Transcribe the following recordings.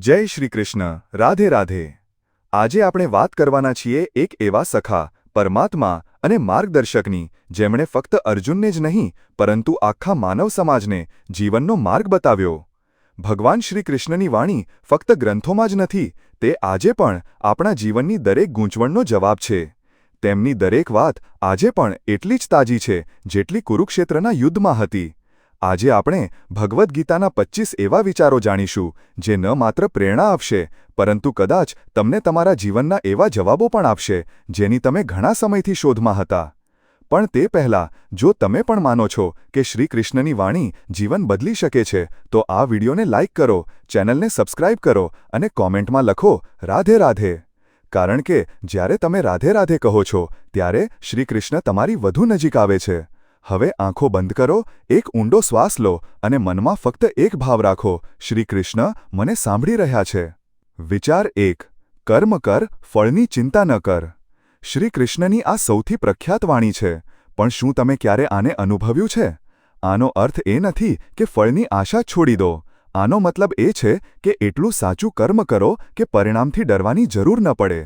જય શ્રી કૃષ્ણ. રાધે રાધે. આજે આપણે વાત કરવાના છીએ એક એવા સખા, પરમાત્મા અને માર્ગદર્શકની, જેમણે ફક્ત અર્જુનને જ નહીં, પરંતુ આખા માનવ સમાજને જીવનનો માર્ગ બતાવ્યો. ભગવાન શ્રી કૃષ્ણની વાણી ફક્ત ગ્રંથોમાં જ નથી, તે આજે પણ આપણા જીવનની દરેક ગૂંચવણનો જવાબ છે. તેમની દરેક વાત આજે પણ એટલી જ તાજી છે, જેટલી કુરુક્ષેત્રના યુદ્ધમાં હતી. આજે આપણે ભગવદ્ ગીતાના પચ્ચીસ એવા વિચારો જાણીશું, જે ન માત્ર પ્રેરણા આપશે, પરંતુ કદાચ તમને તમારા જીવનના એવા જવાબો પણ આપશે, જેની તમે ઘણા સમયથી શોધમાં હતા. પણ તે પહેલાં, જો તમે પણ માનો છો કે શ્રી કૃષ્ણની વાણી જીવન બદલી શકે છે, તો આ વિડીયોને લાઇક કરો, ચેનલને સબસ્ક્રાઇબ કરો અને કોમેન્ટમાં લખો, રાધે રાધે. કારણ કે જ્યારે તમે રાધે રાધે કહો છો, ત્યારે શ્રી કૃષ્ણ તમારી વધુ નજીક આવે છે. હવે આંખો બંધ કરો, એક ઊંડો શ્વાસ લો અને મનમાં ફક્ત એક ભાવ રાખો, શ્રી કૃષ્ણ મને સાંભળી રહ્યા છે. વિચાર એક, કર્મ કર, ફળની ચિંતા ન કર. શ્રી કૃષ્ણની આ સૌથી પ્રખ્યાત વાણી છે, પણ શું તમે ક્યારે આને અનુભવ્યું છે? આનો અર્થ એ નથી કે ફળની આશા છોડી દો. આનો મતલબ એ છે કે એટલું સાચું કર્મ કરો કે પરિણામથી ડરવાની જરૂર ન પડે.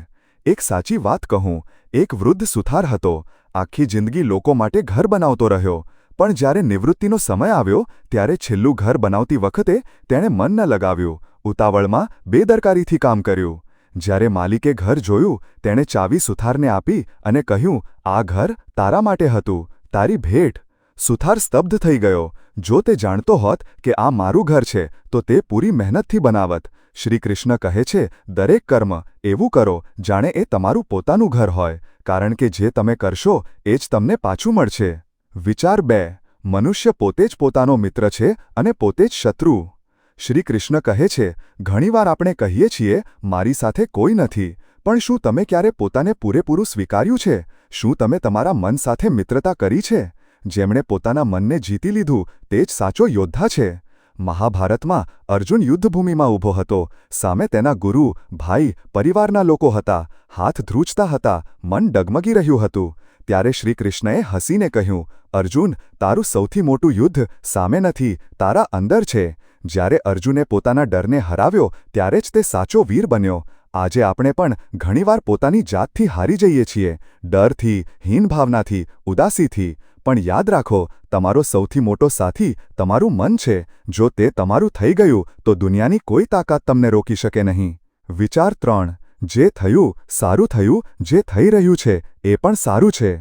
એક સાચી વાત કહું, એક વૃદ્ધ સુથાર હતો આખી જિંદગી લોકો માટે ઘર બનાવતો રહ્યો. પણ જ્યારે નિવૃત્તિનો સમય આવ્યો, ત્યારે છેલ્લું ઘર બનાવતી વખતે તેણે મન ન લગાવ્યું. ઉતાવળમાં બેદરકારીથી કામ કર્યું. જ્યારે માલિકે ઘર જોયું, તેણે ચાવી સુથારને આપી અને કહ્યું, આ ઘર તારા માટે હતું. તારી ભેટ. સુથાર સ્તબ્ધ થઈ ગયો. જો તે જાણતો હોત કે આ મારું ઘર છે, તો તે પૂરી મહેનતથી બનાવત. શ્રીકૃષ્ણ કહે છે, દરેક કર્મ એવું કરો, જાણે એ તમારું પોતાનું ઘર હોય. કારણ કે જે તમે કરશો, એ જ તમને પાછું મળશે. વિચાર બે. મનુષ્ય પોતે જ પોતાનો મિત્ર છે અને પોતે જ શત્રુ. શ્રી કૃષ્ણ કહે છે, ઘણીવાર આપણે કહીએ છીએ, મારી સાથે કોઈ નથી, પણ શું તમે ક્યારે પોતાને પૂરેપૂરું સ્વીકાર્યું છે? શું તમે તમારા મન સાથે મિત્રતા કરી છે? જેમણે પોતાના મનને જીતી લીધું, તે જ સાચો યોદ્ધા છે. મહાભારતમાં અર્જુન યુદ્ધભૂમિમાં ઊભો હતો. સામે તેના ગુરુ, ભાઈ, પરિવારના લોકો હતા. હાથ ધ્રુજતા હતા. મન ડગમગી રહ્યું હતું. ત્યારે શ્રીકૃષ્ણએ હસીને કહ્યું, અર્જુન, તારું સૌથી મોટું યુદ્ધ સામે નથી, તારા અંદર છે. જ્યારે અર્જુને પોતાના ડરને હરાવ્યો, ત્યારે જ તે સાચો વીર બન્યો. આજે આપણે પણ ઘણીવાર પોતાની જાતથી હારી જઈએ છીએ. ડરથી હીનભાવનાથી ઉદાસીથી પણ યાદ રાખો, તમારો સૌથી મોટો સાથી તમારું મન છે. જો તે તમારું થઈ ગયું, તો દુનિયાની કોઈ તાકાત તમને રોકી શકે નહીં. વિચાર ત્રણ, જે થયું, સારું થયું, જે થઈ રહ્યું છે, એ પણ સારું છે.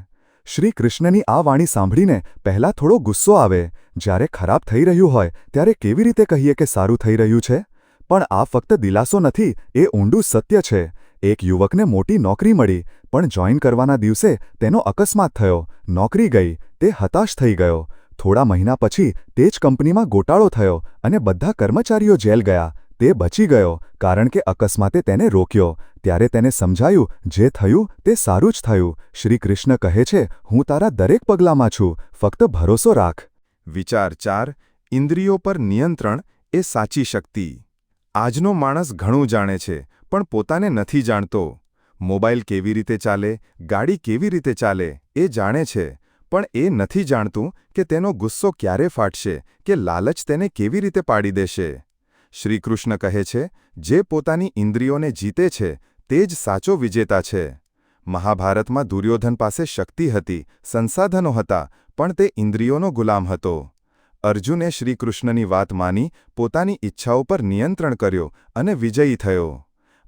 શ્રી કૃષ્ણની આ વાણી સાંભળીને પહેલાં થોડો ગુસ્સો આવે. જ્યારે ખરાબ થઈ રહ્યું હોય, ત્યારે કેવી રીતે કહીએ કે સારું થઈ રહ્યું છે? પણ આ ફક્ત દિલાસો નથી, એ ઊંડું સત્ય છે. એક યુવકને મોટી નોકરી મળી, પણ જોઈન કરવાના દિવસે તેનો અકસ્માત થયો. નોકરી ગઈ, તે હતાશ થઈ ગયો. થોડા મહિના પછી તે જ કંપનીમાં ગોટાળો થયો અને બધા કર્મચારીઓ જેલ ગયા. તે બચી ગયો, કારણ કે અકસ્માતે તેને રોક્યો. ત્યારે તેને સમજાયું, જે થયું તે સારું જ થયું. શ્રી કૃષ્ણ કહે છે, હું તારા દરેક પગલામાં છું. ફક્ત ભરોસો રાખ. વિચાર ચાર, ઇન્દ્રિયો પર નિયંત્રણ એ સાચી શક્તિ. આજનો માણસ ઘણું જાણે છે પણ પોતાને નથી જાણતો. મોબાઈલ કેવી રીતે ચાલે, ગાડી કેવી રીતે ચાલે, એ જાણે છે, પણ એ નથી જાણતું કે તેનો ગુસ્સો ક્યારે ફાટશે, કે લાલચ તેને કેવી રીતે પાડી દેશે. શ્રીકૃષ્ણ કહે છે, જે પોતાની ઇન્દ્રિયોને જીતે છે, તે જ સાચો વિજેતા છે. મહાભારતમાં દુર્યોધન પાસે શક્તિ હતી, સંસાધનો હતા, પણ તે ઇન્દ્રિયોનો ગુલામ હતો. અર્જુને શ્રીકૃષ્ણની વાત માની પોતાની ઈચ્છાઓ પર નિયંત્રણ કર્યો અને વિજયી થયો.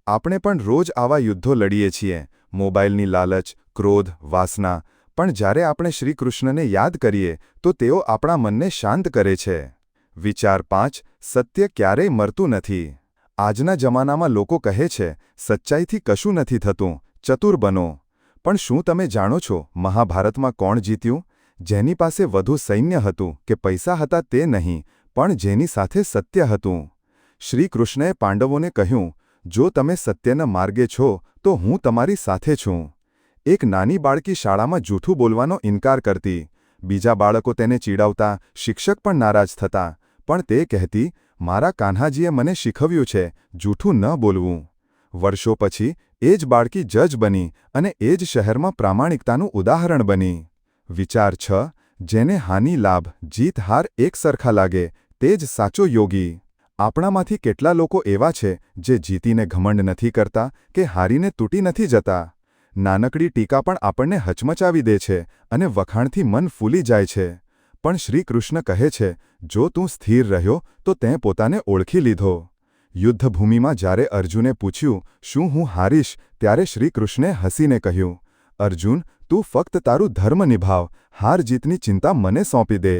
આપણે પણ રોજ આવા યુદ્ધો લડીએ છીએ. મોબાઈલની લાલચ, ક્રોધ, વાસના. પણ જ્યારે આપણે શ્રીકૃષ્ણને યાદ કરીએ, તો તેઓ આપણા મનને શાંત કરે છે. વિચાર પાંચ, સત્ય ક્યારેય મરતું નથી. આજના જમાનામાં લોકો કહે છે, સચ્ચાઈથી કશું નથી થતું, ચતુર બનો. પણ શું તમે જાણો છો, મહાભારતમાં કોણ જીત્યું? જેની પાસે વધુ સૈન્ય હતું કે પૈસા હતા તે નહીં, પણ જેની સાથે સત્ય હતું. શ્રીકૃષ્ણએ પાંડવોને કહ્યું જો તમે સત્યના માર્ગે છો, તો હું તમારી સાથે છું. એક નાની બાળકી શાળામાં જૂઠું બોલવાનો ઇનકાર કરતી. બીજા બાળકો તેને ચીડાવતા, શિક્ષક પણ નારાજ થતા. પણ તે કહેતી, મારા કાન્હાજીએ મને શીખવ્યું છે, જૂઠું ન બોલવું. વર્ષો પછી, એ જ બાળકી જજ બની અને એ જ શહેરમાં પ્રામાણિકતાનું ઉદાહરણ બની. વિચાર છ, જેને હાનિ લાભ, જીત હાર એક સરખા લાગે, તે જ સાચો યોગી. આપણામાંથી કેટલા લોકો એવા છે જે જીતીને ઘમંડ નથી કરતા કે હારીને તૂટી નથી જતા? નાનકડી ટીકા પણ આપણને હચમચાવી દે છે અને વખાણથી મન ફૂલી જાય છે. પણ શ્રી કૃષ્ણ કહે છે, જો તું સ્થિર રહ્યો, તો તેં પોતાને ઓળખી લીધો. યુદ્ધભૂમિમાં જ્યારે અર્જુને પૂછ્યું, શું હું હારીશ? ત્યારે શ્રીકૃષ્ણે હસીને કહ્યું, અર્જુન, તું ફક્ત તારું ધર્મ નિભાવ. હાર જીતની ચિંતા મને સોંપી દે.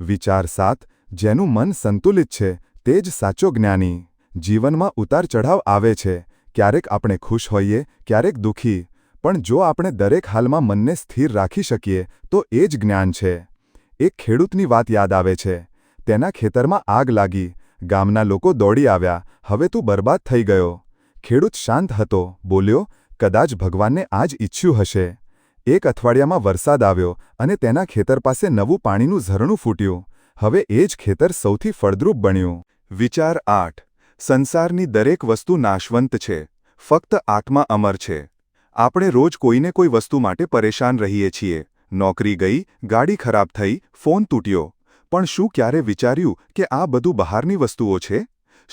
વિચાર સાત, જેનું મન સંતુલિત છે તે જ સાચો જ્ઞાની. જીવનમાં ઉતાર ચઢાવ આવે છે. ક્યારેક આપણે ખુશ હોઈએ, ક્યારેક દુઃખી. પણ જો આપણે દરેક હાલમાં મનને સ્થિર રાખી શકીએ, તો એ જ જ્ઞાન છે. એક ખેડૂતની વાત યાદ આવે છે. તેના ખેતરમાં આગ લાગી. ગામના લોકો દોડી આવ્યા. હવે તું બરબાદ થઈ ગયો. ખેડૂત શાંત હતો, બોલ્યો, કદાચ ભગવાનને આ જ ઈચ્છ્યું હશે. એક અઠવાડિયામાં વરસાદ આવ્યો અને તેના ખેતર પાસે નવું પાણીનું ઝરણું ફૂટ્યું. હવે એ જ ખેતર સૌથી ફળદ્રુપ બન્યું. વિચાર આઠ. સંસારની દરેક વસ્તુ નાશવંત છે. ફક્ત આત્મા અમર છે. આપણે રોજ કોઈને કોઈ વસ્તુ માટે પરેશાન રહીએ છીએ. નોકરી ગઈ, ગાડી ખરાબ થઈ, ફોન તૂટ્યો. પણ શું ક્યારે વિચાર્યું કે આ બધું બહારની વસ્તુઓ છે?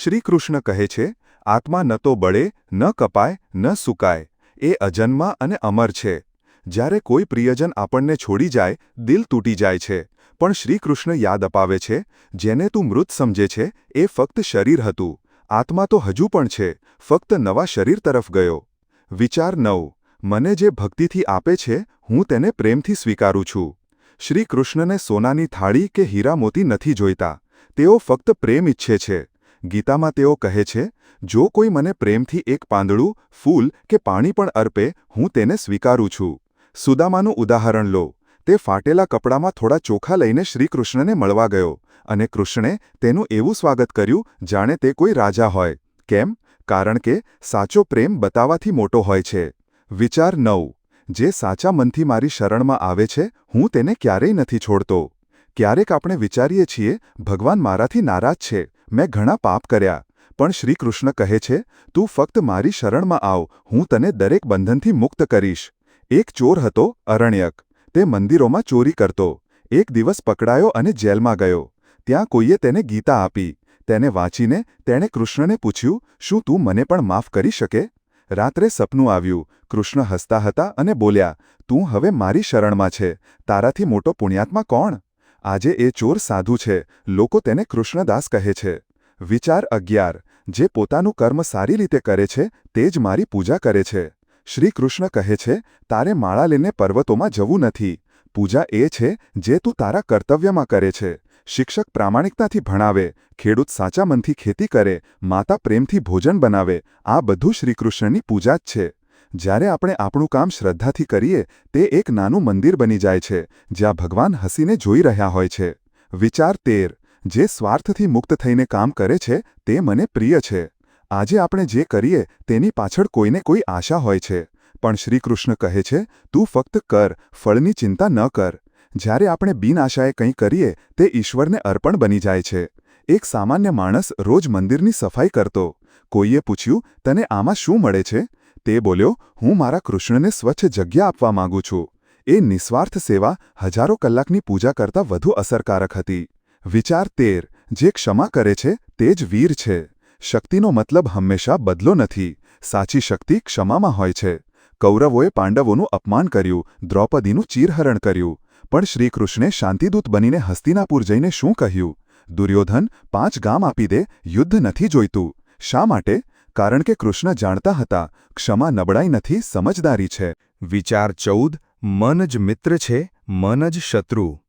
શ્રીકૃષ્ણ કહે છે, આત્મા ન તો બળે, ન કપાય, ન સુકાય. એ અજન્મા અને અમર છે. જ્યારે કોઈ પ્રિયજન આપણને છોડી જાય, દિલ તૂટી જાય છે. પણ શ્રીકૃષ્ણ યાદ અપાવે છે, જેને તું મૃત સમજે છે, એ ફક્ત શરીર હતું. આત્મા તો હજુ પણ છે, ફક્ત નવા શરીર તરફ ગયો. વિચાર નવ. મને જે ભક્તિથી આપે છે, હું તેને પ્રેમથી સ્વીકારું છું. શ્રી કૃષ્ણને સોનાની થાળી કે હીરા મોતી નથી જોઈતા. તેઓ ફક્ત પ્રેમ ઈચ્છે છે. ગીતામાં તેઓ કહે છે, જો કોઈ મને પ્રેમથી એક પાંદડું, ફૂલ કે પાણી પણ અર્પે, હું તેને સ્વીકારું છું. સુદામાનું ઉદાહરણ લો. તે ફાટેલા કપડામાં થોડા ચોખા લઈને શ્રીકૃષ્ણને મળવા ગયો અને કૃષ્ણે તેનું એવું સ્વાગત કર્યું, જાણે તે કોઈ રાજા હોય. કેમ? કારણ કે સાચો પ્રેમ બતાવાથી મોટો હોય છે. વિચાર નવ. જે સાચા મનથી મારી શરણમાં આવે છે, હું તેને ક્યારેય નથી છોડતો. ક્યારેક આપણે વિચારીએ છીએ, ભગવાન મારાથી નારાજ છે. મેં ઘણા પાપ કર્યા. પણ શ્રીકૃષ્ણ કહે છે, તું ફક્ત મારી શરણમાં આવ. હું તને દરેક બંધનથી મુક્ત કરીશ. એક ચોર હતો, અરણ્યક. તે મંદિરોમાં ચોરી કરતો. એક દિવસ પકડાયો અને જેલમાં ગયો. ત્યાં કોઈએ તેને ગીતા આપી. તેને વાંચીને તેણે કૃષ્ણને પૂછ્યું, શું તું મને પણ માફ કરી શકે? રાત્રે સપનું આવ્યું. કૃષ્ણ હસતા હતા અને બોલ્યા, તું હવે મારી શરણમાં છે. તારાથી મોટો પુણ્યાત્મા કોણ? આજે એ ચોર સાધુ છે. લોકો તેને કૃષ્ણદાસ કહે છે. વિચાર અગિયાર. જે પોતાનું કર્મ સારી રીતે કરે છે, તે જ મારી પૂજા કરે છે. શ્રી કૃષ્ણ કહે છે, તારે માળા લઈને પર્વતોમાં જવું નથી. પૂજા એ છે જે તું તારા કર્તવ્યમાં કરે છે. શિક્ષક પ્રામાણિકતાથી ભણાવે, ખેડૂત સાચા મનથી ખેતી કરે, માતા પ્રેમથી ભોજન બનાવે, આ બધું શ્રીકૃષ્ણની પૂજા જ છે. જ્યારે આપણે આપણું કામ શ્રદ્ધાથી કરીએ, તે એક નાનું મંદિર બની જાય છે, જ્યાં ભગવાન હસીને જોઈ રહ્યા હોય છે. વિચાર તેર, જે સ્વાર્થથી મુક્ત થઈને કામ કરે છે, તે મને પ્રિય છે. આજે આપણે જે કરીએ તેની પાછળ કોઈને કોઈ આશા હોય છે. પણ શ્રીકૃષ્ણ કહે છે, તું ફક્ત કર, ફળની ચિંતા ન કર. જ્યારે આપણે બિનઆશાએ કંઈ કરીએ, તે ઈશ્વરને અર્પણ બની જાય છે. એક સામાન્ય માણસ રોજ મંદિરની સફાઈ કરતો. કોઈએ પૂછ્યું, તને આમાં શું મળે છે? તે બોલ્યો, હું મારા કૃષ્ણને સ્વચ્છ જગ્યા આપવા માંગુ છું. એ નિસ્વાર્થ સેવા હજારો કલાકની પૂજા કરતાં વધુ અસરકારક હતી. વિચાર તેર, જે ક્ષમા કરે છે, તે જ વીર છે. શક્તિનો મતલબ હંમેશા બદલો નથી. સાચી શક્તિ ક્ષમામાં હોય છે. કૌરવોએ પાંડવોનું અપમાન કર્યું, દ્રૌપદીનું ચીરહરણ કર્યું. પણ શ્રીકૃષ્ણે શાંતિદૂત બનીને હસ્તિનાપુર જઈને શું કહ્યું? દુર્યોધન, પાંચ ગામ આપી દે, યુદ્ધ નથી જોઈતું. શા માટે? કારણ કે કૃષ્ણ જાણતા હતા, ક્ષમા નબળાઈ નથી સમજદારી છે. વિચાર ચૌદ, મન જ મિત્ર છે, મન જ શત્રુ.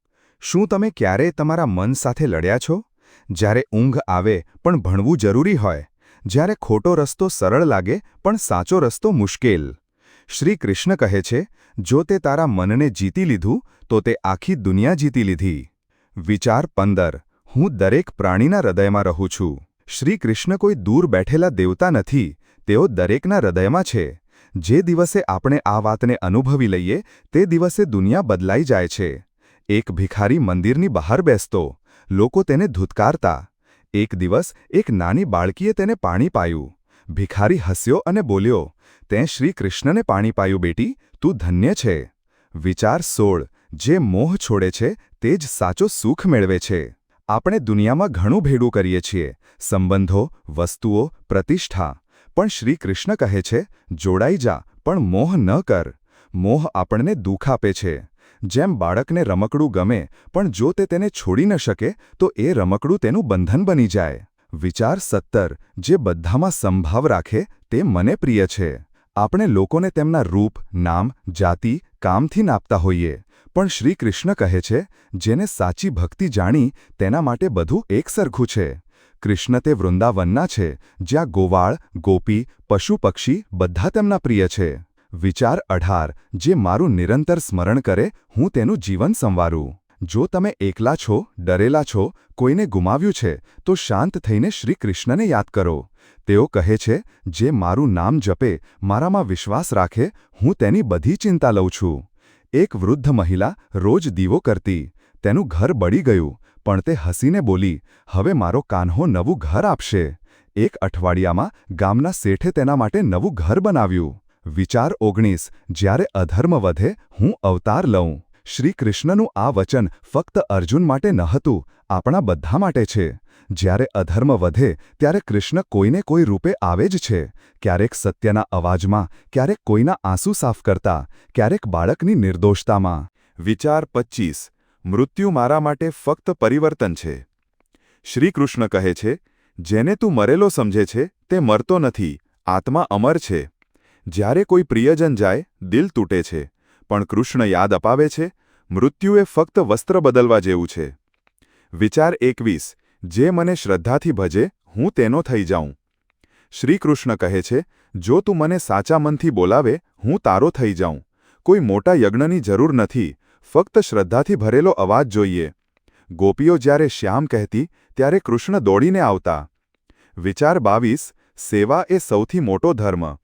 શું તમે ક્યારે તમારા મન સાથે લડ્યા છો? જ્યારે ઊંઘ આવે પણ ભણવું જરૂરી હોય. જ્યારે ખોટો રસ્તો સરળ લાગે પણ સાચો રસ્તો મુશ્કેલ. શ્રી કૃષ્ણ કહે છે, જો તે તારા મનને જીતી લીધું, તો તે આખી દુનિયા જીતી લીધી. વિચાર પંદર, હું દરેક પ્રાણીના હૃદયમાં રહું છું. શ્રી કૃષ્ણ કોઈ દૂર બેઠેલા દેવતા નથી, તેઓ દરેકના હૃદયમાં છે. જે દિવસે આપણે આ વાતને અનુભવી લઈએ, તે દિવસે દુનિયા બદલાઈ જાય છે. એક ભિખારી મંદિરની બહાર બેસતો લોકો તેને ધૂતકારતા. એક દિવસ એક નાની બાળકીએ તેને પાણી પાયું. ભિખારી હસ્યો અને બોલ્યો, તે શ્રી કૃષ્ણને પાણી પાયું બેટી, તું ધન્ય છે. વિચાર સોળ, જે મોહ છોડે છે, તે જ સાચો સુખ મેળવે છે. આપણે દુનિયામાં ઘણું ભેડું કરીએ છીએ, સંબંધો, વસ્તુઓ, પ્રતિષ્ઠા. પણ શ્રી કૃષ્ણ કહે છે, જોડાઈ જા, પણ મોહ ન કર. મોહ આપણને દુઃખ આપે છે. જેમ બાળકને રમકડું ગમે, પણ જો તે તેને છોડી ન શકે, તો એ રમકડું તેનું બંધન બની જાય. વિચાર સત્તર, જે બધામાં સંભાવ રાખે, તે મને પ્રિય છે. આપણે લોકોને તેમના રૂપ, નામ, જાતિ, કામથી નાપતા હોઈએ, પણ શ્રી કૃષ્ણ કહે છે, જેને સાચી ભક્તિ જાણી, તેના માટે બધું એકસરખું છે. કૃષ્ણ તે વૃંદાવનના છે, જ્યાં ગોવાળ, ગોપી, પશુ પક્ષી બધા તેમના પ્રિય છે. વિચાર અઢાર, જે મારું નિરંતર સ્મરણ કરે, હું તેનું જીવન સંવારું. જો તમે એકલા છો, ડરેલા છો, કોઈને ગુમાવ્યું છે, તો શાંત થઈને શ્રી કૃષ્ણને યાદ કરો. તેઓ કહે છે, જે મારું નામ જપે, મારામાં વિશ્વાસ રાખે, હું તેની બધી ચિંતા લઉં છું. એક વૃદ્ધ મહિલા રોજ દીવો કરતી. તેનું ઘર બળી ગયું, પણ તે હસીને બોલી, હવે મારો કાન્હો નવું ઘર આપશે. એક અઠવાડિયામાં ગામના શેઠે તેના માટે નવું ઘર બનાવ્યું. વિચાર ઓગણીસ, જ્યારે અધર્મ વધે, હું અવતાર લઉં. શ્રી કૃષ્ણનું આ વચન ફક્ત અર્જુન માટે ન હતું આપણા બધા માટે છે. જ્યારે અધર્મ વધે, ત્યારે કૃષ્ણ કોઈને કોઈ રૂપે આવે જ છે. ક્યારેક સત્યના અવાજમાં, ક્યારેક કોઈના આંસુ સાફ કરતા, ક્યારેક બાળકની નિર્દોષતામાં. વિચાર પચ્ચીસ, મૃત્યુ મારા માટે ફક્ત પરિવર્તન છે. શ્રીકૃષ્ણ કહે છે, જેને તું મરેલો સમજે છે, તે મરતો નથી, આત્મા અમર છે. જ્યારે કોઈ પ્રિયજન જાય, દિલ તૂટે છે, પણ કૃષ્ણ યાદ અપાવે છે મૃત્યુ એ ફક્ત વસ્ત્ર બદલવા જેવું છે. વિચાર એકવીસ, જે મને શ્રદ્ધાથી ભજે, હું તેનો થઈ જાઉં. શ્રીકૃષ્ણ કહે છે, જો તું મને સાચા મનથી બોલાવે, હું તારો થઈ જાઉં. કોઈ મોટા યજ્ઞની જરૂર નથી, ફક્ત શ્રદ્ધાથી ભરેલો અવાજ જોઈએ. ગોપીઓ જ્યારે શ્યામ કહેતી, ત્યારે કૃષ્ણ દોડીને આવતા. વિચાર બાવીસ, સેવા એ સૌથી મોટો ધર્મ.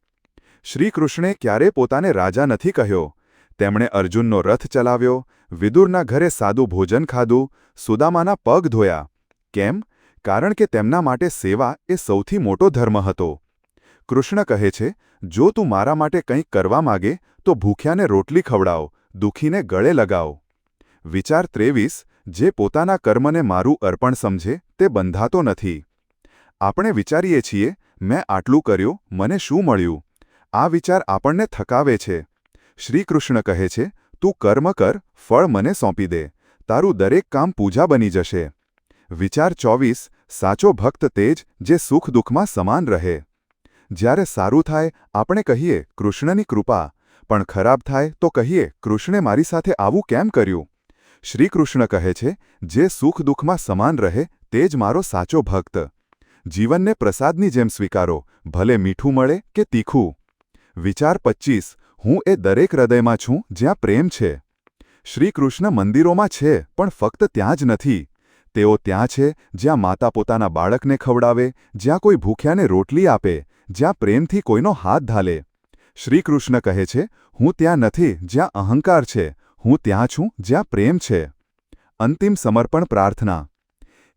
શ્રી કૃષ્ણે ક્યારે પોતાને રાજા નથી કહ્યો. તેમણે અર્જુનનો રથ ચલાવ્યો, વિદુરના ઘરે સાદું ભોજન ખાધું, સુદામાના પગ ધોયા. કેમ? કારણ કે તેમના માટે સેવા એ સૌથી મોટો ધર્મ હતો. કૃષ્ણ કહે છે, જો તું મારા માટે કંઈક કરવા માગે, તો ભૂખ્યાને રોટલી ખવડાવ, દુઃખીને ગળે લગાવ. વિચાર ત્રેવીસ, જે પોતાના કર્મને મારું અર્પણ સમજે, તે બંધાતો નથી. આપણે વિચારીએ છીએ, મેં આટલું કર્યું, મને શું મળ્યું? આ વિચાર આપણને થકાવે છે. શ્રી કૃષ્ણ કહે છે, તું કર્મ કર, ફળ મને સોંપી દે. તારું દરેક કામ પૂજા બની જશે. વિચાર ચોવીસ, સાચો ભક્ત તે જ જે સુખ દુઃખમાં સમાન રહે. જ્યારે સારું થાય, આપણે કહીએ, કૃષ્ણની કૃપા. પણ ખરાબ થાય, તો કહીએ, કૃષ્ણે મારી સાથે આવું કેમ કર્યું? શ્રીકૃષ્ણ કહે છે, જે સુખ દુઃખમાં સમાન રહે, તે જ મારો સાચો ભક્ત. જીવનને પ્રસાદની જેમ સ્વીકારો, ભલે મીઠું મળે કે તીખું. વિચાર પચ્ચીસ. હું એ દરેક હૃદયમાં છું જ્યાં પ્રેમ છે. શ્રીકૃષ્ણ મંદિરોમાં છે, પણ ફક્ત ત્યાં જ નથી. તેઓ ત્યાં છે, જ્યાં માતા પોતાના બાળકને ખવડાવે, જ્યાં કોઈ ભૂખ્યાને રોટલી આપે, જ્યાં પ્રેમથી કોઈનો હાથ ધાલે શ્રીકૃષ્ણ કહે છે, હું ત્યાં નથી, જ્યાં અહંકાર છે. હું ત્યાં છું, જ્યાં પ્રેમ છે. અંતિમ સમર્પણ પ્રાર્થના.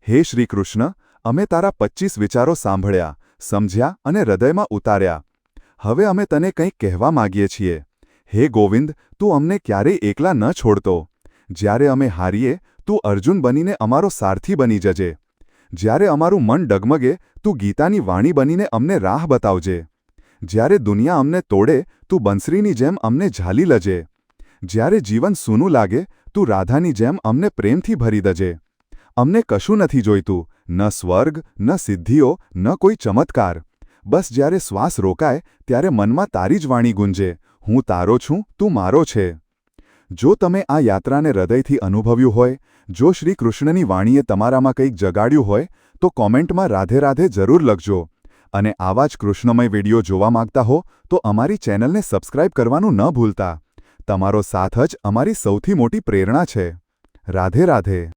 હે શ્રીકૃષ્ણ, અમે તારા પચ્ચીસ વિચારો સાંભળ્યા, સમજ્યા અને હૃદયમાં ઉતાર્યા. હવે અમે તને કંઈક કહેવા માગીએ છીએ. હે ગોવિંદ, તું અમને ક્યારેય એકલા ન છોડતો. જ્યારે અમે હારીએ, તું અર્જુન બનીને અમારો સારથી બની જજે. જ્યારે અમારું મન ડગમગે, તું ગીતાની વાણી બનીને અમને રાહ બતાવજે. જ્યારે દુનિયા અમને તોડે, તું બંસરીની જેમ અમને ઝાલી લજે. જ્યારે જીવન સૂનું લાગે, તું રાધાની જેમ અમને પ્રેમથી ભરી દજે. અમને કશું નથી જોઈતું, ન સ્વર્ગ, ન સિદ્ધિઓ, ન કોઈ ચમત્કાર. બસ જ્યારે શ્વાસ રોકાય, ત્યારે મનમાં તારી જ વાણી ગુંજે. હું તારો છું, તું મારો છે. જો તમે આ યાત્રાને હૃદયથી અનુભવ્યું હોય, જો શ્રી કૃષ્ણની વાણીએ તમારામાં કંઈક જગાડ્યું હોય, તો કોમેન્ટમાં રાધે રાધે જરૂર લખજો. અને આવા જ કૃષ્ણમય વીડિયો જોવા માંગતા હો, તો અમારી ચેનલને સબસ્ક્રાઇબ કરવાનું ન ભૂલતા. તમારો સાથ જ અમારી સૌથી મોટી પ્રેરણા છે. રાધે રાધે.